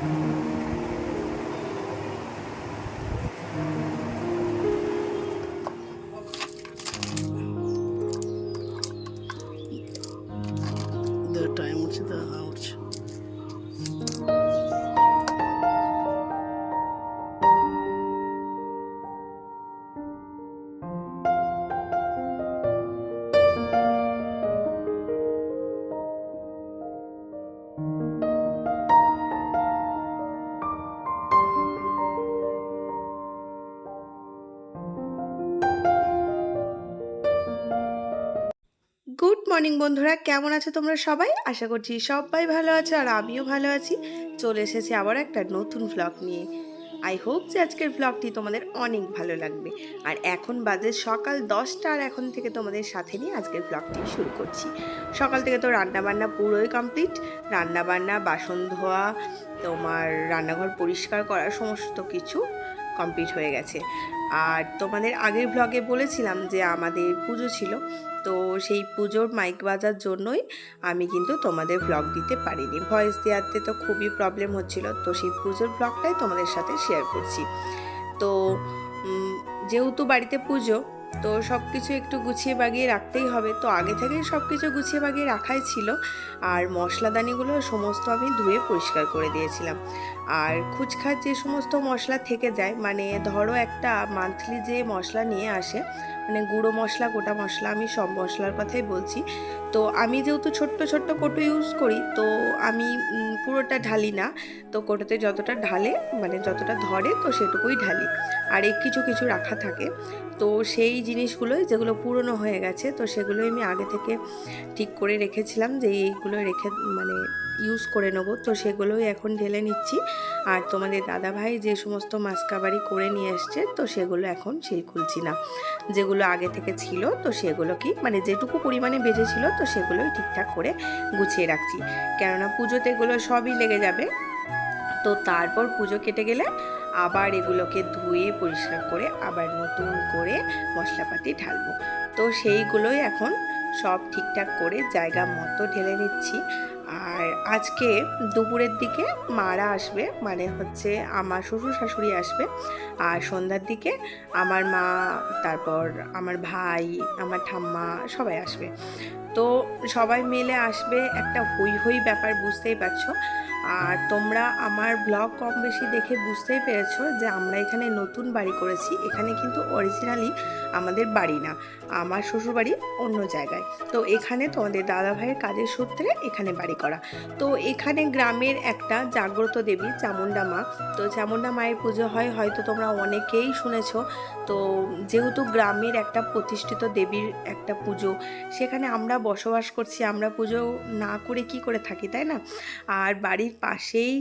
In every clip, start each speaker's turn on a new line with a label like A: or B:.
A: Thank
B: you. Morning, বন্ধুরা। কেমন আছো তোমরা সবাই? আশা করছি সবাই ভালো আছো আর আমিও ভালো আছি। চলে এসেছি আবার একটা নতুন ভ্লগ নিয়ে। আই হোপ যে আজকের ভ্লগটি তোমাদের অনেক ভালো লাগবে। আর এখন বাজে সকাল দশটা, আর এখন থেকে তোমাদের সাথে নিয়ে আজকের ভ্লগটি শুরু করছি। সকাল থেকে তো রান্নাবান্না পুরোই কমপ্লিট রান্নাবান্না, বাসন ধোয়া, তোমার রান্নাঘর পরিষ্কার করা সমস্ত কিছু। কমপ্লিট হয়ে গেছে। আর তোমাদের আগের ব্লগে বলেছিলাম যে আমাদের পুজো ছিল, তো সেই পুজোর মাইক বাজার জন্যই আমি কিন্তু তোমাদের ব্লগ দিতে পারিনি। ভয়েস দেওয়াতে তো খুবই প্রবলেম হচ্ছিল, তো সেই পুজোর ব্লগটাই তোমাদের সাথে শেয়ার করছি। তো যেহেতু বাড়িতে পুজো তো সব কিছু একটু গুছিয়ে বাগিয়ে রাখতেই হবে। তো আগে থেকেই সব কিছু গুছিয়ে বাগিয়ে রাখাই ছিল। আর মশলাদানিগুলো সমস্ত আমি ধুয়ে পরিষ্কার করে দিয়েছিলাম। আর খুচখাচ যে সমস্ত মশলা থেকে যায় মানে ধরো একটা মান্থলি যে মশলা নিয়ে আসে মানে গুঁড়ো মশলা, গোটা মশলা, আমি সব মশলার কথাই বলছি। তো আমি যেহেতু ছোট্ট ছোট্ট কোটো ইউজ করি, তো আমি পুরোটা ঢালি না। তো কোটোতে যতটা ঢালে মানে যতটা ধরে, তো সেটুকুই ঢালি। আর এক কিছু কিছু রাখা থাকে। তো সেই জিনিসগুলোই যেগুলো পুরনো হয়ে গেছে, তো সেগুলোই আমি আগে থেকে ঠিক করে রেখেছিলাম যে এইগুলো রেখে মানে ইউজ করে নেব। তো সেগুলোই এখন ঢেলে নিচ্ছি। আর তোমাদের দাদাভাই যে সমস্ত মাস্কাবারি করে নিয়ে এসছে, তো সেগুলো এখন সেই খুলছি না। যেগুলো আগে থেকে ছিল, তো সেগুলো কি মানে যেটুকু পরিমাণে বেজেছিল তো সেগুলোই ঠিকঠাক করে গুছিয়ে রাখছি। কেননা পুজোতে এগুলো সবই লেগে যাবে। তো তারপর পুজো কেটে গেলে আবার এগুলোকে ধুয়ে, পরিষ্কার করে আবার নতুন করে মশলাপাতি ঢালবো। তো সেইগুলোই এখন সব ঠিকঠাক করে জায়গা মতো ঢেলে নিচ্ছি। আর আজকে দুপুরের দিকে মারা আসবে মানে হচ্ছে আমার শ্বশুর শাশুড়ি আসবে। আর সন্ধ্যার দিকে আমার মা, তারপর আমার ভাই, আমার ঠাম্মা সবাই আসবে। তো সবাই মিলে আসবে একটা হই হই ব্যাপার, বুঝতেই পারছ। আর তোমরা আমার ব্লগ কম বেশি দেখে বুঝতেই পেরেছ যে আমরা এখানে নতুন বাড়ি করেছি। এখানে কিন্তু অরিজিনালি আমাদের বাড়ি না, আমার শ্বশুর বাড়ি অন্য জায়গায়। তো এখানে তোমাদের দাদা ভাইয়ের কাজের সূত্রে এখানে বাড়ি করা। তো এখানে গ্রামের একটা জাগ্রত দেবী চামুন্ডা মা। তো চামুন্ডা মায়ের পুজো হয়, হয়তো তোমরা অনেকেই শুনেছ। তো যেহেতু গ্রামের একটা প্রতিষ্ঠিত দেবীর একটা পুজো, সেখানে আমরা বসবাস করছি, আমরা পুজো না করে কি করে থাকি, তাই না? আর বাড়ির পাশেই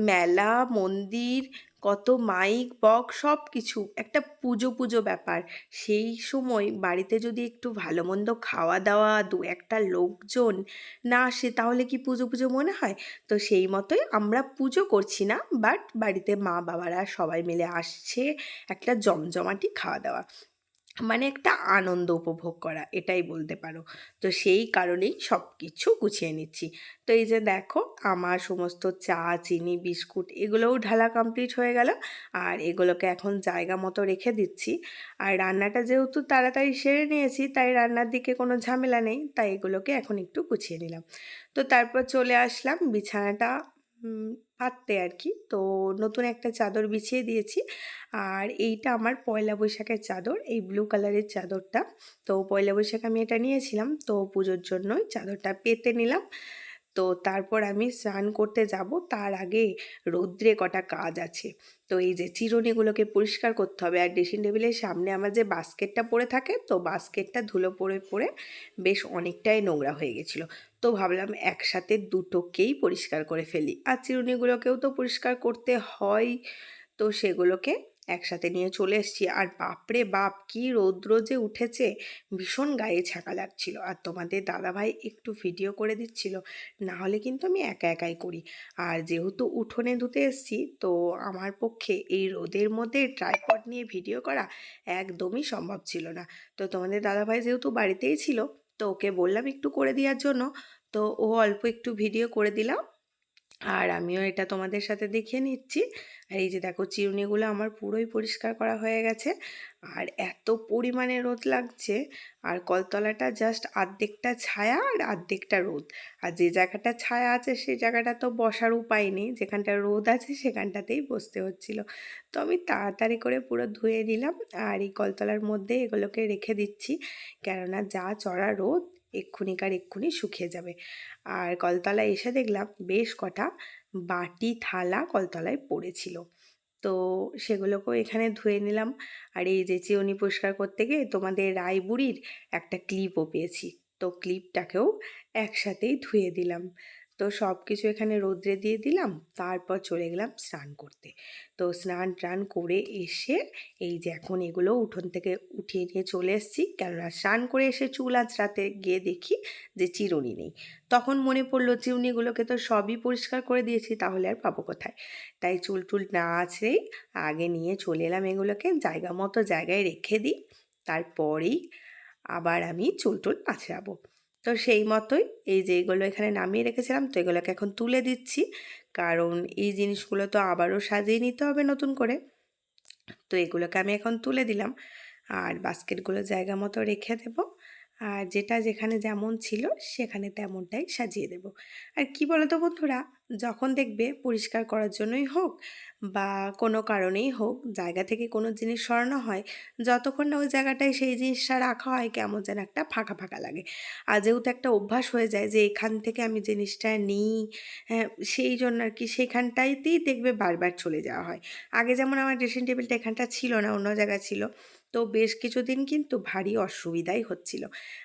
B: মেলা, মন্দির, কত মাইক বক সব কিছু একটা পুজো পুজো ব্যাপার। সেই সময় বাড়িতে যদি একটু ভালো মন্দ খাওয়া দাওয়া, দু একটা লোকজন না আসে, তাহলে কি পুজো পুজো মনে হয়? তো সেই মতোই আমরা পুজো করছি না বাট বাড়িতে মা বাবারা সবাই মিলে আসছে একটা জমজমাটি খাওয়া দাওয়া। মানে একটা আনন্দ উপভোগ করা, এটাই বলতে পারো। তো সেই কারণেই সব কিছু গুছিয়ে নিচ্ছি। তো এই যে দেখো, আমার সমস্ত চা, চিনি, বিস্কুট এগুলোও ঢালা কমপ্লিট হয়ে গেল আর এগুলোকে এখন জায়গা মতো রেখে দিচ্ছি। আর রান্নাটা যেহেতু তাড়াতাড়ি সেরে নিয়েছি, তাই রান্নার দিকে কোনো ঝামেলা নেই, তাই এগুলোকে এখন একটু গুছিয়ে নিলাম। তো তারপর চলে আসলাম বিছানাটা পাততে আর কি তো নতুন একটা চাদর বিছিয়ে দিয়েছি। আর এইটা আমার পয়লা বৈশাখের চাদর, এই ব্লু কালারের চাদরটা। তো পয়লা বৈশাখ আমি এটা নিয়েছিলাম। তো পুজোর জন্যই চাদরটা পেতে নিলাম। তো তারপর আমি স্নান করতে যাব। তার আগে রৌদ্রে কটা কাজ আছে। তো এই যে চিরুনিগুলোকে পরিষ্কার করতে হবে। আর ড্রেসিং টেবিলের সামনে আমার যে বাস্কেটটা পড়ে থাকে, তো বাস্কেটটা ধুলো পড়ে পড়ে বেশ অনেকটাই নোংরা হয়ে গেছিল। তো ভাবলাম একসাথে দুটোকেই পরিষ্কার করে ফেলি। আর চিরুনিগুলোকেও তো পরিষ্কার করতে হয়। তো সেগুলোকে একসাথে নিয়ে চলে এসেছি। আর বাপরে বাপ, কি রৌদ্র যে উঠেছে! ভীষণ গায়ে ছাকা লাগছিল। আর তোমাদের দাদাভাই একটু ভিডিও করে দিচ্ছিল, না হলে কিন্তু আমি একা একাই করি। আর যেহেতু উঠোনে ধুতে এসেছি, তো আমার পক্ষে এই রোদের মধ্যে ট্রাইপড নিয়ে ভিডিও করা একদমই সম্ভব ছিল না। তো তোমাদের দাদাভাই যেহেতু বাড়িতেই ছিল তো ওকে বললাম একটু করে দেওয়ার জন্য। তো ও অল্প একটু ভিডিও করে দিলাম। আর আমিও এটা তোমাদের সাথে দেখিয়ে নিচ্ছি। আর এই যে দেখো চিরুনিগুলো আমার পুরোই পরিষ্কার করা হয়ে গেছে। আর এত পরিমাণে রোদ লাগছে। আর কলতলাটা জাস্ট আর্ধেকটা ছায়া আর আর্ধেকটা রোদ। আর যে জায়গাটা ছায়া আছে সেই জায়গাটা তো বসার উপায় নেই। যেখানটা রোদ আছে সেখানটাতেই বসতে হচ্ছিল। তো আমি তাড়াতাড়ি করে পুরো ধুয়ে দিলাম আর এই কলতলার মধ্যে এগুলোকে রেখে দিচ্ছি। কেননা যা চড়া রোদ এক্ষুনিকার এক্ষুনি শুকিয়ে যাবে। আর কলতলায় এসে দেখলাম বেশ কটা বাটি থালা কলতলায় পড়েছিল। তো সেগুলোকেও এখানে ধুয়ে নিলাম। আর এই যে চিওনি পরিষ্কার করতে গিয়ে তোমাদের রায়বুড়ির একটা ক্লিপও পেয়েছি। তো ক্লিপটাকেও একসাথেই ধুয়ে দিলাম। তো সব কিছু এখানে রোদ্রে দিয়ে দিলাম, তারপর চলে গেলাম স্নান করতে। তো স্নান টান করে এসে এই যে এখন এগুলো উঠোন থেকে উঠিয়ে নিয়ে চলে এসেছি। কেননা স্নান করে এসে চুল আঁচড়াতে গিয়ে দেখি যে চিরুনি নেই। তখন মনে পড়ল চিরুনিগুলোকে তো সবই পরিষ্কার করে দিয়েছি, তাহলে আর পাবো কোথায়? তাই চুল টুল না আছড়েই আগে নিয়ে চলে এলাম এগুলোকে, জায়গা মতো জায়গায় রেখে দিই। তারপরেই আবার আমি চুল টুল আছড়াবো তো সেই মতোই এই যে এগুলো এখানে নামিয়ে রেখেছিলাম, তো এগুলোকে এখন তুলে দিচ্ছি। কারণ এই জিনিসগুলো তো আবারও সাজিয়ে নিতে হবে নতুন করে। তো এগুলোকে আমি এখন তুলে দিলাম। আর বাস্কেটগুলো জায়গা মতো রেখে দেব। আর যেটা যেখানে যেমন ছিল সেখানে তেমনটাই সাজিয়ে দেব। আর কি বলো তো বন্ধুরা যখন দেখবে পরিষ্কার করার জন্যই হোক বা কোনো কারণেই হোক, জায়গা থেকে কোনো জিনিস সরানো হয়, যতক্ষণ না ওই জায়গাটায় সেই জিনিসটা রাখা হয়, কেমন যেন একটা ফাঁকা ফাঁকা লাগে। আর যেহেতু একটা অভ্যাস হয়ে যায় যে এখান থেকে আমি জিনিসটা নিই হ্যাঁ সেই জন্য আর কি সেখানটাইতেই দেখবে বারবার চলে যাওয়া হয়। আগে যেমন আমার ড্রেসিং টেবিলটা এখানটা ছিল না, অন্য জায়গায় ছিল, তো বেশ কিছুদিন কিন্তু ভারী অসুবিধাই হচ্ছিল।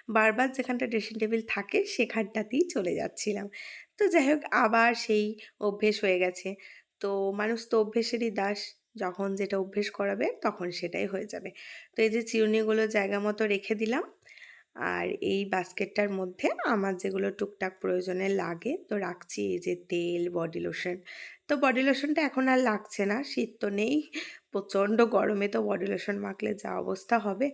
B: বারবার যেখানটা ড্রেসিং টেবিল থাকে, সেখানটাতেই চলে যাচ্ছিলাম। তো যাই হোক, আবার সেই অভ্যেস হয়ে গেছে। তো মানুষ তো অভ্যেসেরই দাস, যখন যেটা অভ্যেস করাবে তখন সেটাই হয়ে যাবে। তো এই যে চিরুনিগুলো জায়গা মতো রেখে দিলাম, আর এই বাস্কেটটার মধ্যে আমার যেগুলো টুকটাক প্রয়োজনে লাগে, তো রাখছি এই যে তেল, বডি লোশন। তো বডি লোশনটা এখন আর লাগছে না, শীত তো নেই, প্রচণ্ড গরমে তো বডি লোশন মাখলে যা অবস্থা হবে,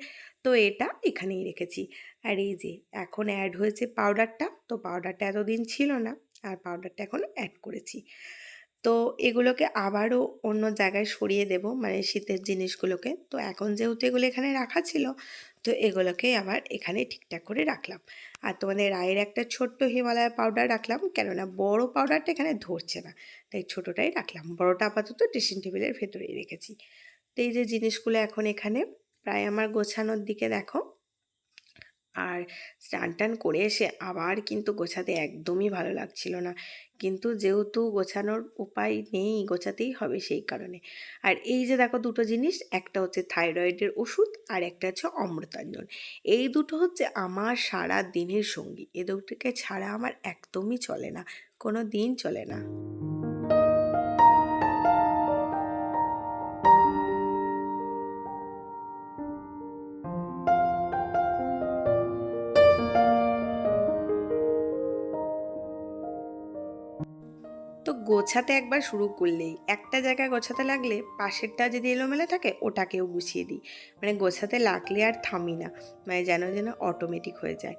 B: তো এটা এখানেই রেখেছি। আর এই যে এখন অ্যাড হয়েছে পাউডারটা তো পাউডারটা এতদিন ছিল না আর পাউডারটা এখন অ্যাড করেছি। তো এগুলোকে আবারও অন্য জায়গায় সরিয়ে দেব মানে শীতের জিনিসগুলোকে। তো এখন যেহেতু এগুলো এখানে রাখা ছিল, তো এগুলোকে আবার এখানে ঠিকঠাক করে রাখলাম। আর তোমাদের রায়ের একটা ছোট্ট হিমালয় পাউডার রাখলাম, কেননা বড় পাউডারটা এখানে ধরছে না। তাই ছোটোটাই রাখলাম। বড়টা আপাতত ড্রেসিং টেবিলের ভেতরেই রেখেছি। তো এই যে জিনিসগুলো এখন এখানে, প্রায় আমার গোছানোর দিকে দেখো আর স্নান টান করে এসে আবার কিন্তু গোছাতে একদমই ভালো লাগছিল না। কিন্তু যেহেতু গোছানোর উপায় নেই, গোছাতেই হবে সেই কারণে। আর এই যে দেখো দুটো জিনিস, একটা হচ্ছে থাইরয়েডের ওষুধ আর একটা হচ্ছে অমৃতাঞ্জন। এই দুটো হচ্ছে আমার সারা দিনের সঙ্গী। এ দুটোকে ছাড়া আমার একদমই চলে না কোনো দিন চলে না। গোছাতে একবার শুরু করলেই। একটা জায়গায় গোছাতে লাগলে পাশেরটা যদি এলোমেলো থাকে, ওটাকেও গুছিয়ে দিই। মানে গোছাতে লাগলে আর থামি না। মানে যেন যেন অটোমেটিক হয়ে যায়।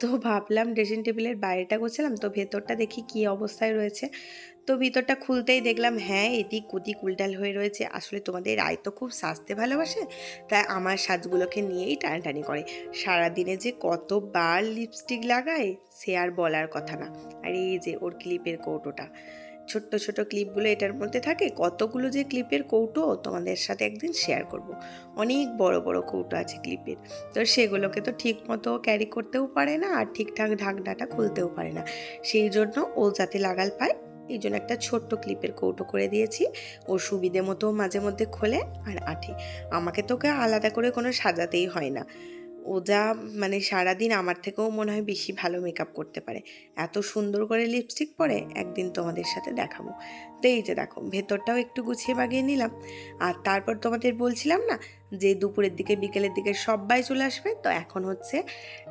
B: তো ভাবলাম ড্রেসিং টেবিলের বাইরেটা গোছালাম, তো ভেতরটা দেখি কী অবস্থায় রয়েছে। তো ভিতরটা খুলতেই দেখলাম হ্যাঁ এটি কুতি কুলটাল হয়ে রয়েছে। আসলে তোমাদের রায় তো খুব সাজতে ভালোবাসে, তাই আমার সাজগুলোকে নিয়েই টানাটানি করে। সারাদিনে যে কতবার লিপস্টিক লাগায় সে আর বলার কথা না। আর এই যে ওর ক্লিপের কৌটোটা। ছোট্ট ছোট ক্লিপগুলো এটার মধ্যে থাকে। কতগুলো যে ক্লিপের কৌটো তোমাদের সাথে একদিন শেয়ার করব। অনেক বড় বড় কৌটো আছে ক্লিপের। তো সেগুলোকে তো ঠিক মতো ক্যারি করতেও পারে না আর ঠিকঠাক ঢাকনাটা খুলতেও পারে না। সেই জন্য ও যাতে লাগাল পায়, এই জন্য একটা ছোট্ট ক্লিপের কৌটো করে দিয়েছি। ও সুবিধে মতো মাঝে মধ্যে খোলে আর আঠে। আমাকে তোকে আলাদা করে কোনো সাজাতেই হয় না। ও যা মানে সারাদিন আমার থেকেও মনে হয় বেশি ভালো মেকআপ করতে পারে। এত সুন্দর করে লিপস্টিক পরে একদিন তোমাদের সাথে দেখাবো। তো এই যে দেখো, ভেতরটাও একটু গুছিয়ে বাগিয়ে নিলাম। আর তারপর তোমাদের বলছিলাম না যে দুপুরের দিকে, বিকেলের দিকে সবাই চলে আসবে? তো এখন হচ্ছে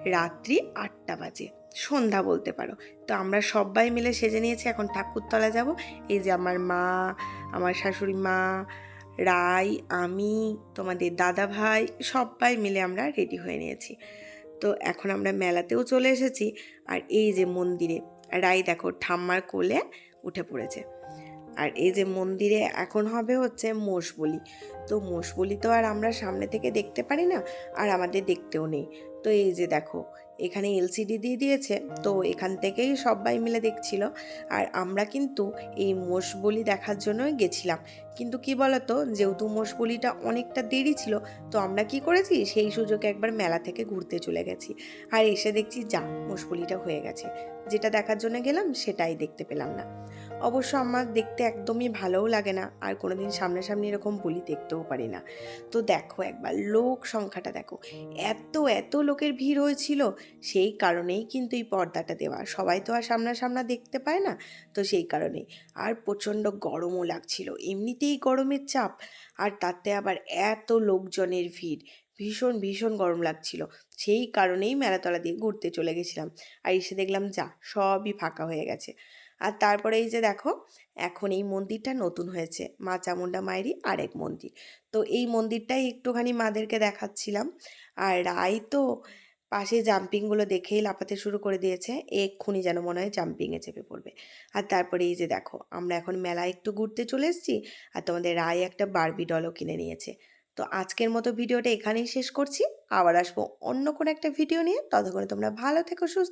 B: রাত্রি আটটা বাজে। সন্ধ্যা বলতে পারো। তো আমরা সবাই মিলে সেজে নিয়েছি, এখন ঠাকুরতলা যাব। এই যে আমার মা, আমার শাশুড়ি মা রাই, আমি, তোমাদের দাদা ভাই সবাই মিলে আমরা রেডি হয়ে নিয়েছি। তো এখন আমরা মেলাতেও চলে এসেছি আর এই যে মন্দিরে, রাই দেখো ঠাম্মার কোলে উঠে পড়েছে। আর এই যে মন্দিরে এখন হবে হচ্ছে মোষ বলি তো মোষ বলি তো আর আমরা সামনে থেকে দেখতে পারি না, আর আমাদের দেখতেও নেই। তো এই যে দেখো এখানে এলসিডি দিয়ে দিয়েছে। তো এখান থেকেই সবাই মিলে দেখছিল। আর আমরা কিন্তু এই মোষ বলি দেখার জন্যই গেছিলাম। কিন্তু কি বলতো, যেহেতু মোষ বলিটা অনেকটা দেরি ছিল, তো আমরা কি করেছি? সেই সুযোগে একবার মেলা থেকে ঘুরতে চলে গেছি। আর এসে দেখছি, যা মোষ বলিটা হয়ে গেছে। যেটা দেখার জন্য গেলাম, সেটাই দেখতে পেলাম না। অবশ্য আমার দেখতে একদমই ভালোও লাগে না। আর কোনোদিন সামনাসামনি এরকম বলি দেখতেও পারি না। তো দেখো একবার লোক সংখ্যাটা দেখো। এত এত লোকের ভিড় হয়েছিল, সেই কারণেই কিন্তু এই পর্দাটা দেওয়া। সবাই তো আর সামনাসামনা দেখতে পায় না, তো সেই কারণেই। আর প্রচণ্ড গরমও লাগছিল, এমনিতেই গরমের চাপ। আর তাতে আবার এত লোকজনের ভিড়, ভীষণ ভীষণ গরম লাগছিল। সেই কারণেই মেলাতলা দিয়ে ঘুরতে চলে গেছিলাম। আর এসে দেখলাম, যা, সবই ফাঁকা হয়ে গেছে। আর তারপরে এই যে দেখো, এখন এই মন্দিরটা নতুন হয়েছে। মা চামুন্ডা মায়েরই আরেক মন্দির। তো এই মন্দিরটাই একটুখানি মাদেরকে দেখাচ্ছিলাম। আর রাই তো পাশে জাম্পিংগুলো দেখেই লাফাতে শুরু করে দিয়েছে। এক্ষুনি যেন মনে হয় জাম্পিংয়ে চেপে পড়বে। আর তারপরে এই যে দেখো, আমরা এখন মেলায় একটু ঘুরতে চলে এসেছি আর তোমাদের রায় একটা বারবি ডলও কিনে নিয়েছে। তো আজকের মতো ভিডিওটা এখানেই শেষ করছি। আবার আসব অন্য কোনো একটা ভিডিও নিয়ে। ততক্ষণে তোমরা ভালো থেকো, সুস্থ